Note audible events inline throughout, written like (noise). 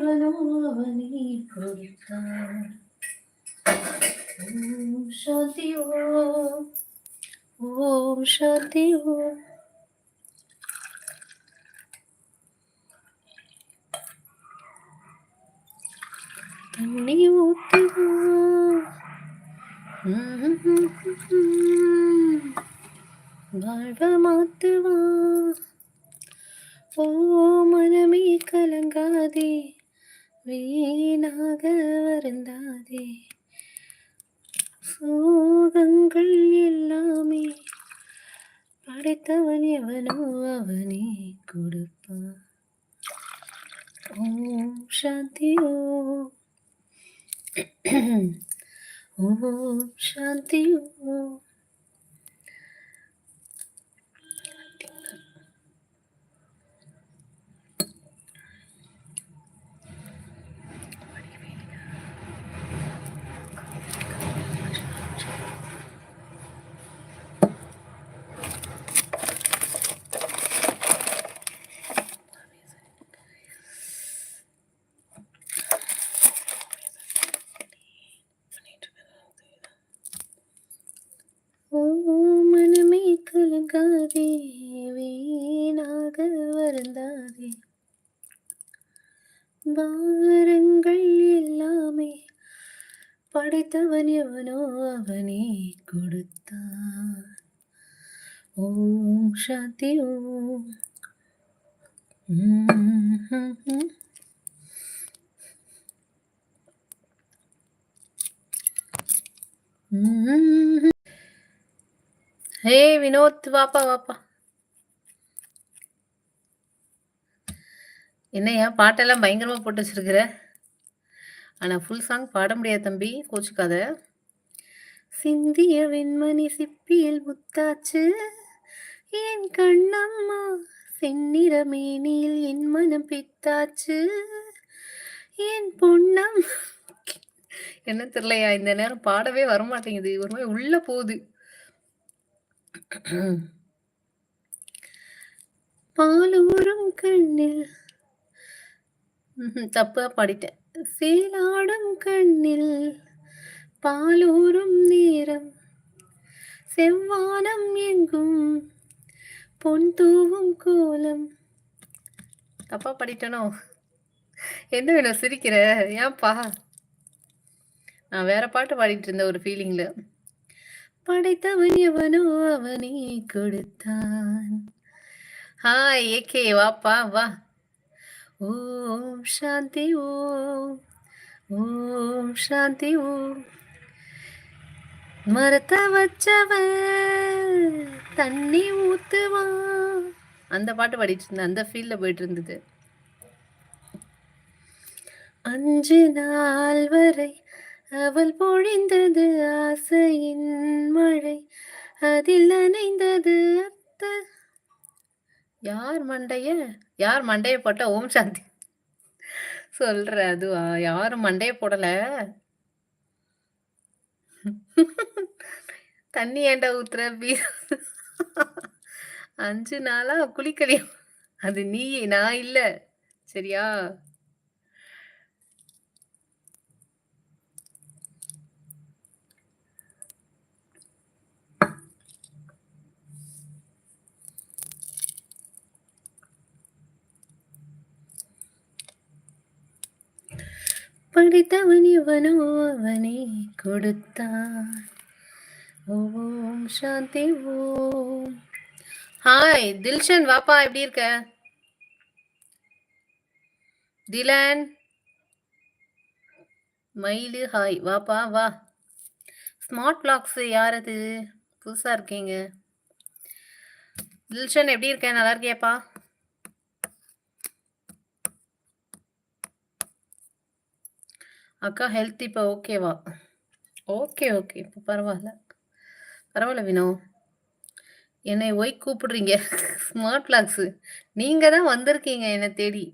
எவனோ அவனே கொடுத்தான் ஓம் சாந்தி ஓம் ஓம் சாந்தி ஓம் தண்ணி ஊத்துவோம் வாழ்வ மாத்துவான் ஓ மனமே கலங்காதே வீணாக வருந்தாதே. சோகங்கள் எல்லாமே படைத்தவன் எவனோ அவனே கொடுப்பான். ஓம் சாந்தி ஓம். ஓம் சாந்தி ஓம் ஓ மனமே கலங்காதே வீணாக வருந்தாதே பாரங்கள் எல்லாமே படைத்தவன் எவனோ அவனே கொடுத்தான். ஓம் சாந்தி ஓம். ஹே வினோத் வாப்பா வாப்பா. என்னய்யா பாட்டெல்லாம் பயங்கரமா போட்டு வச்சிருக்கிற? ஆனால் ஃபுல் சாங் பாட முடியாது தம்பி. கோச்சுக்காத. சிந்திய வெண்மணி சிப்பியில் முத்தாச்சு. என் கண்ணம்மா செந்நிற மேனியில் என் மனம் பித்தாச்சு. என் பொண்ணம் (laughs) என்ன தெரியலையா? இந்த நேரம் பாடவே வரமாட்டேங்குது. ஒரு மாதிரி உள்ள போகுது. (clears throat) பாலூரும் கண்ணில். ம்ஹும், தப்பா பாடிட்டேன். சேலாடும் கண்ணில் பாலூரும் நேரம். செவ்வானம் எங்கும் பொன் தூவும் கோலம். தப்பா படிட்டனோ என்ன வேணும் சிரிக்கிற? ஏன்பா? நான் வேற பாட்டு பாடிட்டு இருந்த ஒரு ஃபீலிங்ல படைத்தவன் எவனோ அவனே கொடுத்தான். ஹாய் ஏகே வாப்பா வா. ஓம் சாந்தி ஓம். ஓம் சாந்தி ஓம். மரத்தை வச்சவன் தண்ணி ஊத்துவான் அந்த பாட்டு பாடிட்டு இருந்தேன். அந்த ஃபீல்ட்ல போயிட்டு இருந்தது. அஞ்சு நாள் வரை அவள் பொழிந்தது ஆசையின் மழை. அதில் நனைந்தது அத்த. யார் மண்டைய? யார் மண்டைய போட்டால் ஓம் சாந்தி? சொல்ற அதுவா? யாரும் மண்டைய போடல. தண்ணி ஏண்டா ஊத்துற பீ அஞ்சு நாளா குளிக்கலையா? அது நீ நான் இல்ல. சரியா? படைத்தவன் இவனோ அவனே கொடுத்தான். ஓம் சாந்தி ஓம். ஹாய் தில்ஷன் வாப்பா எப்படி இருக்க? திலன். மயிலு ஹாய் வாப்பா வா. ஸ்மார்ட் பிளாக்ஸ் யார் அது? புதுசாக இருக்கீங்க. தில்ஷன் எப்படி இருக்க? நல்லா இருக்கியாப்பா? அக்கா ஹெல்த் இப்போ ஓகேவா ஓகே ஓகே இப்போ பரவாயில்ல. பரவாயில்ல வினோ. என்னை ஒய் கூப்பிடுறீங்க? ஸ்மார்ட் பிளாக்ஸு நீங்கள் தான் வந்திருக்கீங்க என்னை தேடி.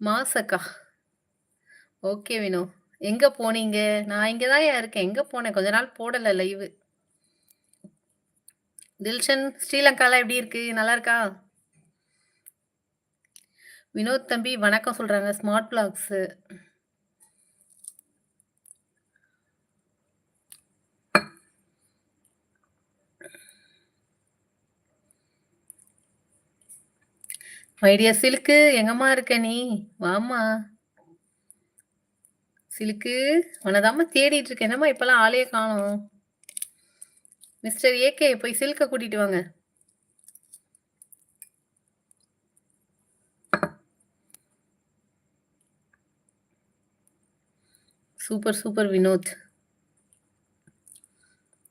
மாசக்கா. ஓகே வினோ. எங்கே போனீங்க? நான் இங்கே தான் இருக்கேன். எங்கே போனேன்? கொஞ்ச நாள் போடலை லைவு தில்ஷன் ஸ்ரீலங்காலாம் எப்படி இருக்கு? நல்லா இருக்கா? வினோத் தம்பி வணக்கம் சொல்கிறாங்க ஸ்மார்ட் பிளாக்ஸு. ஐடியா சிலுக்கு சில்க்கு எங்கம்மா இருக்க நீ? வாம்மா. சில்க்கு உன்னதாம்மா தேடிட்டு இருக்கேன். என்னம்மா இப்பெல்லாம் ஆளே காணும் மிஸ்டர் ஏகே போய் சில்க கூட்டிட்டு வாங்க. Super, super Vinoth.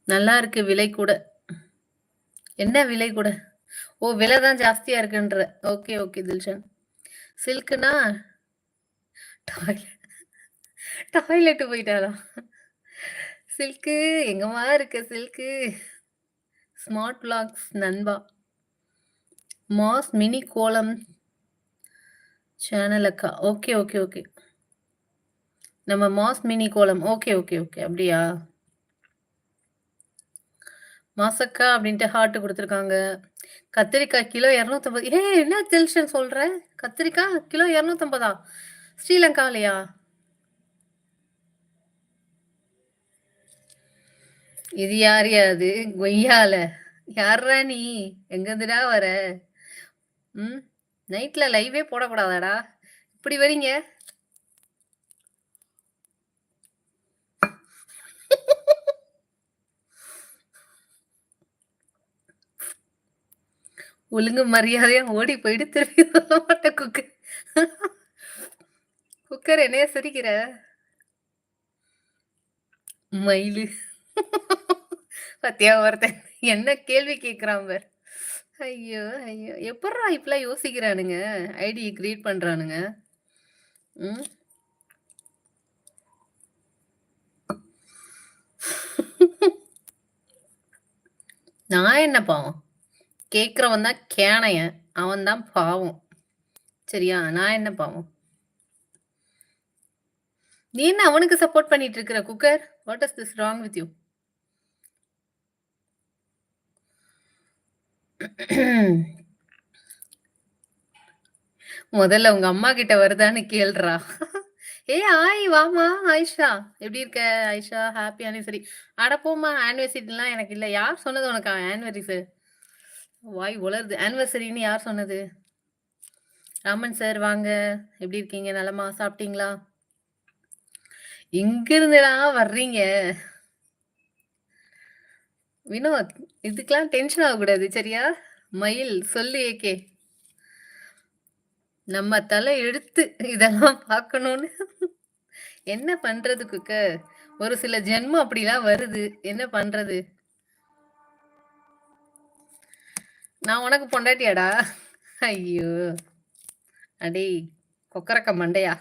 நல்லா இருக்கு விலை கூட. என்ன விலை கூட? ஓ! விலை தான் ஜாஸ்தியா இருக்குன்ற. Okay, okay Dilshan. சில்க்குனா toilet toilet போயிட்டாரா? சில்க்கு எங்கம்மா இருக்க சில்க்கு? ஸ்மார்ட் பிளாக்ஸ் நண்பா. மாஸ் மினி கோலம் சேனல் அக்கா. Okay, okay, okay. நம்ம mass mini kolam. Okay, okay, okay. அப்படியா? மாசக்கா அப்படின்ட்டு ஹார்ட் கொடுத்துருக்காங்க கத்திரிக்காய் கிலோ இரநூத்தம்பது ஏ என்ன தில்ஷன் சொல்ற? கத்திரிக்காய் கிலோ 250ஆ? ஸ்ரீலங்காலயா? இது யார் அது? கொய்யால. யாரா நீ? எங்கேருந்துடா வர? ம். நைட்ல லைவே போடக்கூடாதாடா? இப்படி வரீங்க? ஒழுங்கு மரியாதையா ஓடி போயிட்டு திருப்பி மாட்டேன் குக்கர். குக்கர் என்னைய சிரிக்கிற? மயிலு. பத்தியா ஒருத்தன் என்ன கேள்வி கேட்குறான் பார். ஐயோ! ஐயோ! எப்படா இப்படிலாம் யோசிக்கிறானுங்க? ஐடி கிரியேட் பண்றானுங்க? ம். நான் என்ன பாவம்? கேட்குறவன் தான் கேணையன். அவன் தான் பாவம். சரியா? நான் என்ன பாவம்? நீ என்ன அவனுக்கு சப்போர்ட் பண்ணிட்டு இருக்கிற cooker? What is this wrong with you? முதல்ல உங்க அம்மா கிட்ட வருதான்னு கேள்றா ஏய் ஆய் வாமா ஆயிஷா. எப்படி இருக்க ஆயிஷா? Happy anniversary. அட போமா ஆனிவர்சரிலாம் எனக்கு இல்ல. யார் சொன்னது உனக்கு ஆனிவர்சரி? வாய் உலருது ஆனிவர்சரின்னு யார் சொன்னது? ராமன் சார் வாங்க. எப்படி இருக்கீங்க? நலமா? சாப்பிட்டீங்களா? எங்கிருந்துடா வர்றீங்க? வினோத், இதுக்கெல்லாம் டென்ஷன் ஆகக்கூடாது சரியா? மயில் சொல்லு ஏகே. நம்ம தலை எடுத்து இதெல்லாம் பார்க்கணும்னு என்ன பண்றது குக்க ஒரு சில ஜென்மம் அப்படிலாம் வருது. என்ன பண்றது? நான் உனக்கு பொண்டாட்டியாடா? ஐயோ! அடேய் கொக்கரக்க மண்டையா.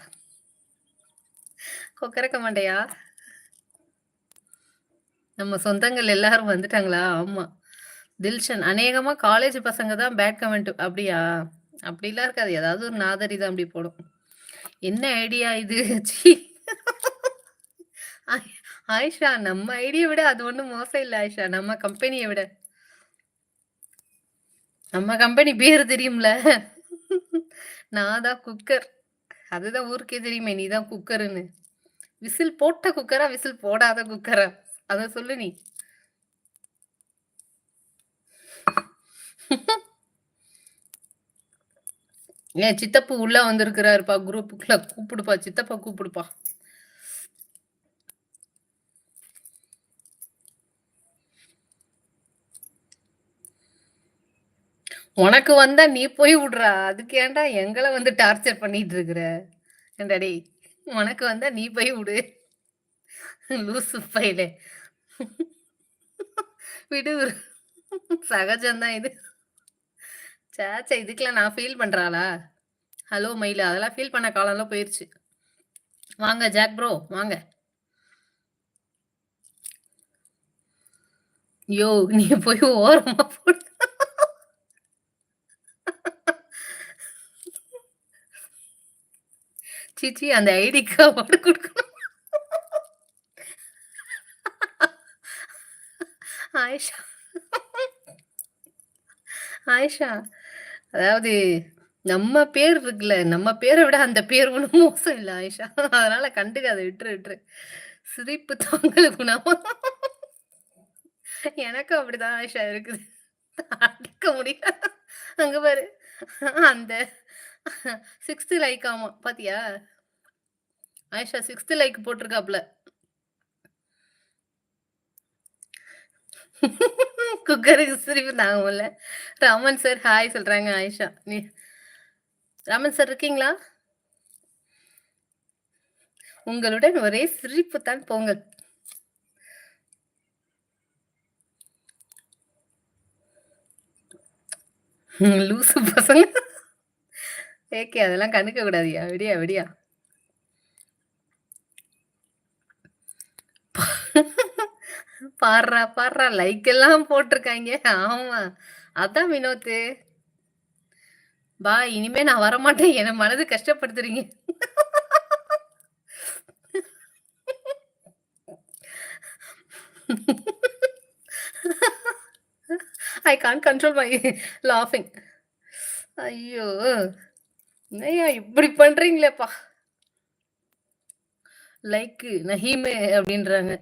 கொக்கரக்க மண்டையா. நம்ம சொந்தங்கள் எல்லாரும் வந்துட்டாங்களா? ஆமா. தில்ஷன் அநேகமா காலேஜ் பசங்க தான் பேட் கமெண்ட் அப்படியா? அப்படிலாம் இருக்காது. ஏதாவது ஒரு நாதரி தான் அப்படி போடும். என்ன ஐடியா இது? ச்சீ. ஆயிஷா நம்ம ஐடியா விட அது ஒண்ணும் மோசம் இல்லை ஆயிஷா. நம்ம கம்பெனியை விட. நம்ம கம்பெனி பேர் தெரியும்ல? நான் தான் குக்கர். அதுதான் ஊருக்கே தெரியுமே நீ தான் குக்கருன்னு விசில் போட்ட குக்கரா? விசில் போடாத குக்கரா? அத சொல்லு நீ. ஏன் சித்தப்பு உள்ள வந்திருக்கிறாருப்பா குரூப்புக்குள்ள. கூப்பிடுப்பா சித்தப்பா கூப்பிடுப்பா. உனக்கு வந்தா நீ போய் விடுறா. அதுக்கு ஏன்டா எங்களை வந்து டார்ச்சர் பண்ணிட்டு இருக்கிற? ஏன்டா உனக்கு வந்தா நீ போய் விடு. லூசு பயலே. விடு. சகஜம்தான் இது. ச்சே இதுக்கெல்லாம் நான் ஃபீல் பண்றாளா ஹலோ மயிலு அதெல்லாம் ஃபீல் பண்ண காலம்லாம் போயிருச்சு. வாங்க ஜாக் ப்ரோ வாங்க. யோ நீ போய் ஓரமா போடு. சீ சீ அந்த ஐடி கார்டு கொடுக்கணும். ஆயிஷா. ஆயிஷா. அதாவது நம்ம பேர் இருக்குல்ல நம்ம பேரை விட அந்த பேர் ஒன்றும் மோசம் இல்லை ஆயிஷா. அதனால கண்டுக்காத விட்டுரு விட்டுரு. சிரிப்பு தாங்கல குணம். எனக்கும் அப்படிதான் ஆயிஷா இருக்குது. அடிக்க முடியாது அங்க பாரு. அந்த சிக்ஸ்த்து லைக் ஆமா. பாத்தியா? ஆயிஷா சிக்ஸ்த்து லைக் போட்டிருக்காப்ல. குக்கருக்கு சிரிப்பு தாங்கல ரமன் ராமன் சார் ஹாய் சொல்றாங்க ஆயிஷா. நீ ராமன் சார் இருக்கீங்களா? உங்களுடன் ஒரே சிரிப்பு தான் போங்கள். லூசு பசங்க. ஏகே அதெல்லாம் கண்டுக்க கூடாதியா? விடியா விடியா. பாடுறா பாடுறா. லைக் எல்லாம் போட்டிருக்காங்க. ஆமா. அதான் வினோத்து. பா இனிமே நான் வரமாட்டேன். என மனது கஷ்டப்படுத்துறீங்க. ஐ கான் கண்ட்ரோல் மை லாஃபிங் ஐயோ. என்னையா இப்படி பண்றீங்களேப்பா? லைக் நஹீமே அப்படின்றாங்க.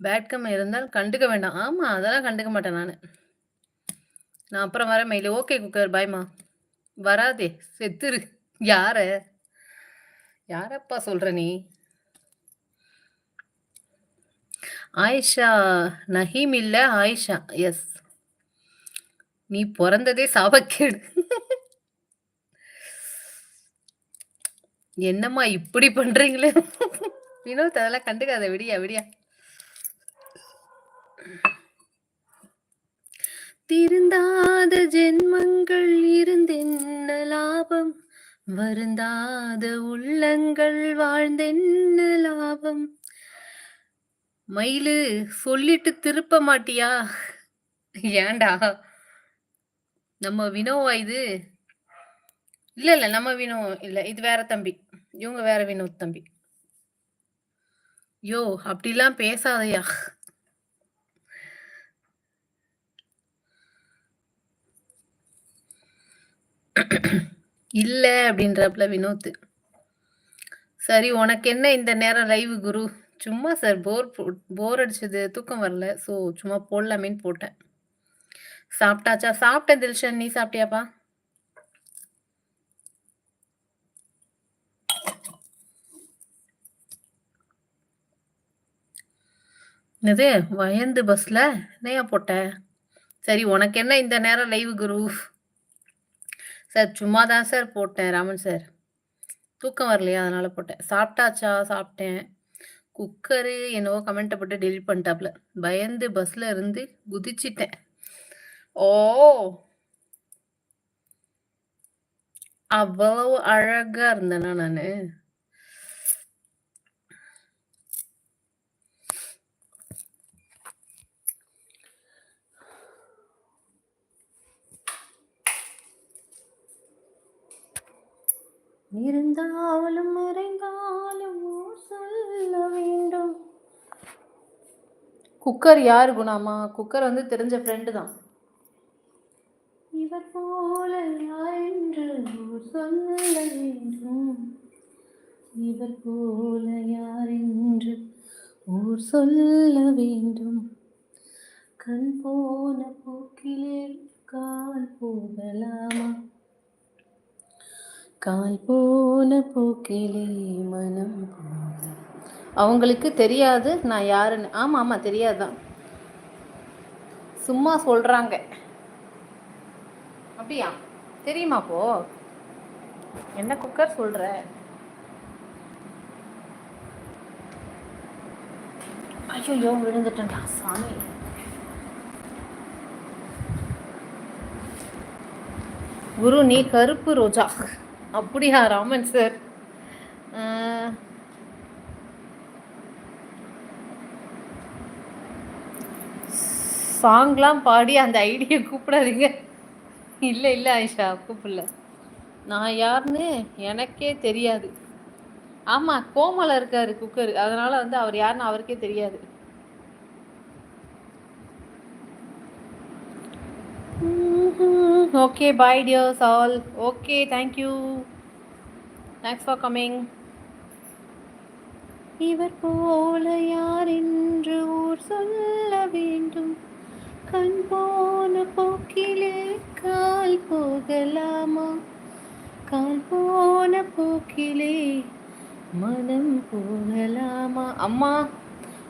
பேட் கம் இருந்தால் கண்டுக்க வேண்டாம். ஆமா அதெல்லாம் கண்டுக்க மாட்டேன் நான். நான் அப்புறம் வரேன் மயில. ஓகே குக்கர் பாய்மா வராதே. செத்துரு. யார? யாரப்பா சொல்ற நீ? ஆயிஷா நஹீம் இல்ல ஆயிஷா. எஸ் நீ பிறந்ததே சாவக்கேடு என்னம்மா இப்படி பண்றீங்களே? வினோத் அதெல்லாம் கண்டுக்காத. விடியா விடியா. திருந்தாத ஜென்மங்கள் இருந்தென்ன லாபம்? வருந்தாத உள்ளங்கள் வாழ்ந்தென்ன லாபம்? மயிலு சொல்லிட்டு திருப்ப மாட்டியா? ஏண்டா நம்ம வினோவா இது? இல்ல இல்ல நம்ம வினோ இல்ல இது வேற தம்பி. இவங்க வேற வினோத் தம்பி. யோ அப்படிலாம் பேசாதையா. இல்ல அப்படின்றப்பல வினோத் சரி உனக்கு என்ன இந்த நேரம் லைவ் குரு? சும்மா சார் போர் போர் அடிச்சது தூக்கம் வரல. ஸோ சும்மா போடலாமேன்னு போட்டேன். சாப்பிட்டாச்சா? சாப்பிட்டேன் தில்ஷன் நீ சாப்பிட்டியாப்பா? என்னது வயந்து பஸ்ல என்னையா போட்ட? சரி உனக்கு என்ன இந்த நேரம் லைவ் குரு? சார் சும்மா தான் சார் போட்டேன் ராமன் சார். தூக்கம் வரலையா? அதனால போட்டேன். சாப்பிட்டாச்சா? சாப்பிட்டேன். குக்கரு என்னவோ கமெண்ட்டை போட்டு டெலிட் பண்ணிட்டாப்ல பயந்து பஸ்ல இருந்து குதிச்சிட்டேன். ஓ! அவ்வளவு அழகா இருந்தேனா நான்? இருந்தாலும் மறைந்தாலும் சொல்ல வேண்டும். குக்கர் யாரு குணாமா? குக்கர் வந்து தெரிஞ்ச ஃப்ரெண்டு தான். இவர் போல யார் என்று சொல்ல வேண்டும். இவர் போல யார் என்று ஊர் சொல்ல வேண்டும். கண் போன போக்கிலே கால் போகலாமா? கால் போன போக்கிலே மனம் அவங்களுக்கு தெரியாது நான் யாருன்னு. ஆமாம் ஆமாம் தெரியாதுதான். சும்மா சொல்கிறாங்க அப்படியா? தெரியுமா போ என்ன குக்கர் சொல்கிற ஐயோ விழுந்துட்டேன்டா சாமி. குரு நீ கருப்பு ரோஜா. அப்படியா ராமன் சார் சாங்லாம் பாடி அந்த ஐடியை கூப்பிடாதீங்க. இல்லை இல்லை ஆயிஷா கூப்பிடல. நான் யாருன்னு எனக்கே தெரியாது. ஆமாம் கோமலை இருக்காரு குக்கர் அதனால் வந்து அவர் யாருன்னு அவருக்கே தெரியாது. Okay bye dears all okay thank you thanks for coming இவர் போல யார் என்று ஊர் சொல்ல வேண்டும். கண் போன போக்கிலே கால் போகலாமா? கால் போன போக்கிலே மனம் போகலாமா? அம்மா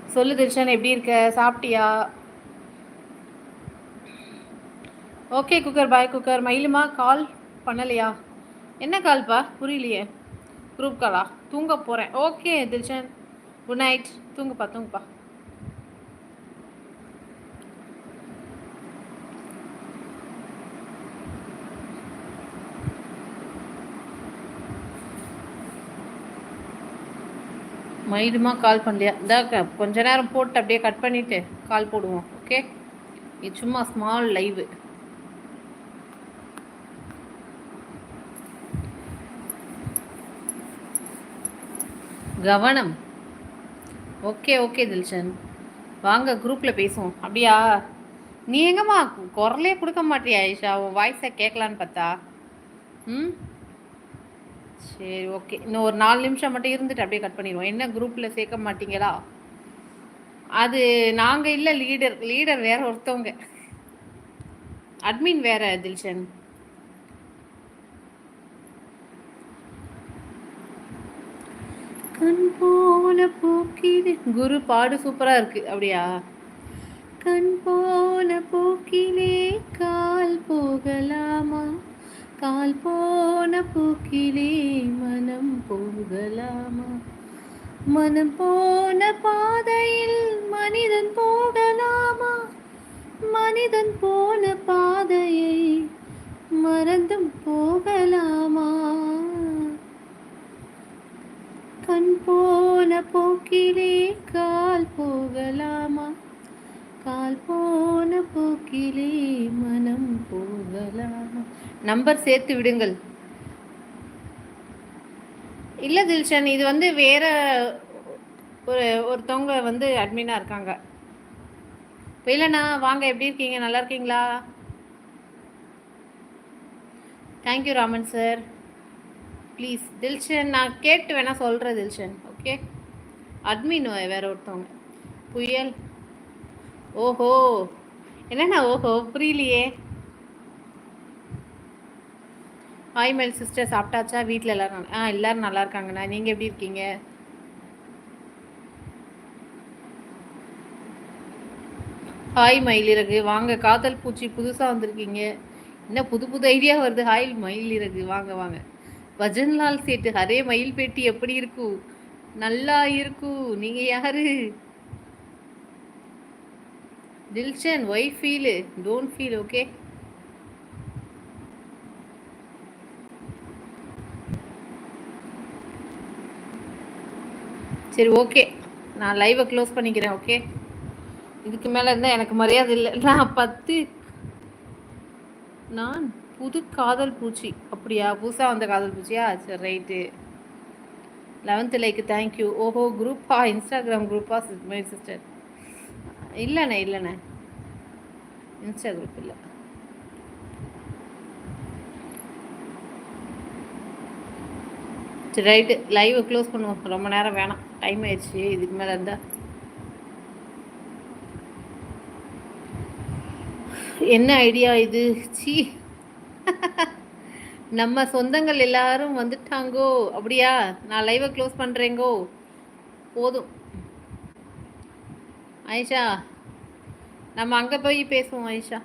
சொல்லு திருஷன் எப்படி இருக்க? சாப்பிட்டியா? ஓகே குக்கர் பாய் குக்கர் மயிலுமா கால் பண்ணலையா? என்ன கால்ப்பா புரியலையே. குரூப் காலா தூங்க போகிறேன் ஓகே தில்ஷன். குட் நைட் தூங்குப்பா தூங்குப்பா. மயிலுமா கால் பண்ணலையா? இந்த கொஞ்ச நேரம் போட்டு அப்படியே கட் பண்ணிவிட்டு கால் போடுவோம். ஓகே இது சும்மா ஸ்மால் லைவு கவனம். Okay okay Dilshan. வாங்க குரூப்பில் பேசுவோம். அப்படியா? நீ எங்கம்மா குரலே கொடுக்க மாட்டியா ஐஷா? உன் வாய்ஸை கேட்கலான்னு பார்த்தா? ம்? சரி ஓகே. இன்னும் ஒரு நாலு நிமிஷம் மட்டும் இருந்துட்டு அப்படியே கட் பண்ணிடுவோம். என்ன குரூப்பில் சேர்க்க மாட்டீங்களா? அது நாங்கள் இல்லை லீடர் லீடர் வேற ஒருத்தவங்க. அட்மின் வேற தில்ஷன். கண் போல போக்கிலே குரு பாடு சூப்பராக இருக்கு. அப்படியா? கண் போல போக்கிலே கால் போகலாமா? கால் போன போக்கிலே மனம் போகலாமா? மனம் போன பாதையில் மனிதன் போகலாமா? மனிதன் போன பாதையை மறந்தும் போகலாமா? கண் போன போக்கிலே கால் போகலாமா? கால் போன போக்கிலே மனம் போகலாமா? நம்பர் சேர்த்து விடுங்கள். இல்லை தில்ஷன் இது வந்து வேற ஒரு ஒருத்தவங்க வந்து அட்மினாக இருக்காங்க. இல்லைண்ணா வாங்க எப்படி இருக்கீங்க? நல்லா இருக்கீங்களா? Thank you Raman sir please Dilshan நான் கேட்டு வேணால் சொல்கிறேன் தில்ஷன். ஓகே அட்மின் வேற ஒருத்தவங்க. புயல். ஓஹோ. என்னண்ணா ஓஹோ புரியலையே. ஹாய் மேல் சிஸ்டர் சாப்பிட்டாச்சா? வீட்டில் எல்லோரும் ஆ எல்லோரும் நல்லா இருக்காங்கண்ணா. நீங்கள் எப்படி இருக்கீங்க? ஹாய் மயிலிறகு. வாங்க காதல் பூச்சி புதுசாக வந்திருக்கீங்க. என்ன புது புது ஐடியா வருது. ஹாய் மயிலிறகு. வாங்க வாங்க. பஜன்லால் சேட்டு ஹரே மயில் பேட்டி எப்படி இருக்கும் நல்லா இருக்கும் நீங்க யாரு? Dilshan why feel don't feel okay சரி ஓகே நான் லைவை க்ளோஸ் பண்ணிக்கிறேன் ஓகே இதுக்கு மேலே இருந்தால் எனக்கு மரியாதை இல்லை. நான் பத்து நான் புது காதல் பூச்சி. அப்படியா? புதுசாக வந்த காதல் பூச்சியா? சரி ரைட்டு. லெவன்த்து லைக்கு தேங்க்யூ ஓஹோ குரூப்பா இன்ஸ்டாகிராம் குரூப்பா மை சிஸ்டர் இல்லைண்ணே இல்லைண்ணே. இன்ஸ்டா குரூப் இல்லை. சரி ரைட்டு. லைவை க்ளோஸ் பண்ணுவோம். ரொம்ப நேரம் வேணாம். டைம் ஆயிடுச்சு. இதுக்கு மேலே இருந்தால் என்ன ஐடியா இது? சீ. நம்ம சொந்தங்கள் எல்லாரும் வந்துட்டாங்கோ. அப்படியா? நான் லைவை க்ளோஸ் பண்ணுறேங்கோ போதும். ஐஷா நம்ம அங்கே போய் பேசுவோம் ஐஷா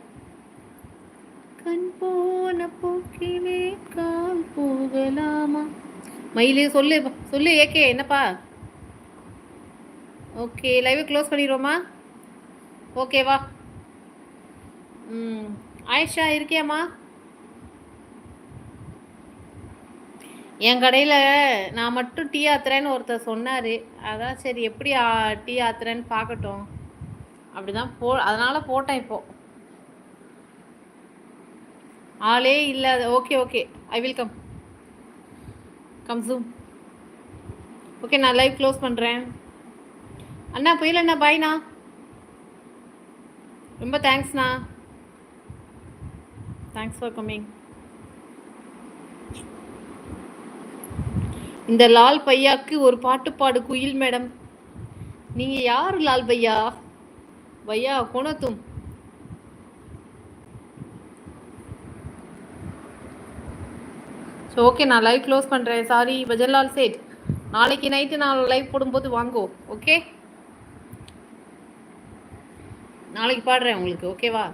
கண் போன போக்கிலே கால் போகலாமா? மயிலே சொல்லு சொல்லு ஏகே என்னப்பா? ஓகே லைவை க்ளோஸ் பண்ணிடுவோமா? ஓகேவா ம் ஆயிஷா இருக்கியாம்மா? என் கடையில் நான் மட்டும் டீ ஆத்துறேன்னு ஒருத்தர் சொன்னார். அதான் சரி எப்படி டீ ஆத்துறேன்னு பார்க்கட்டும் அப்படிதான் போ அதனால் போட்டேன் இப்போது ஆளே இல்லை okay okay I will come come zoom okay நான் லைவ் க்ளோஸ் பண்ணுறேன் அண்ணா புயல் அண்ணா பாய்ண்ணா ரொம்ப தேங்க்ஸ்ண்ணா தேங்க்ஸ் ஃபார் கம்மிங் இந்த லால் பையாக்கு ஒரு பாட்டு பாடு குயில் மேடம். நீங்க யாரு லால் பையா? பையா கொணத்தும். ஸோ ஓகே நான் லைவ் க்ளோஸ் பண்ணுறேன் சாரி பஜன்லால் சேட். நாளைக்கு நைட்டு நான் லைவ் போடும்போது வாங்கோ ஓகே நாளைக்கு பாடுறேன் உங்களுக்கு ஓகேவா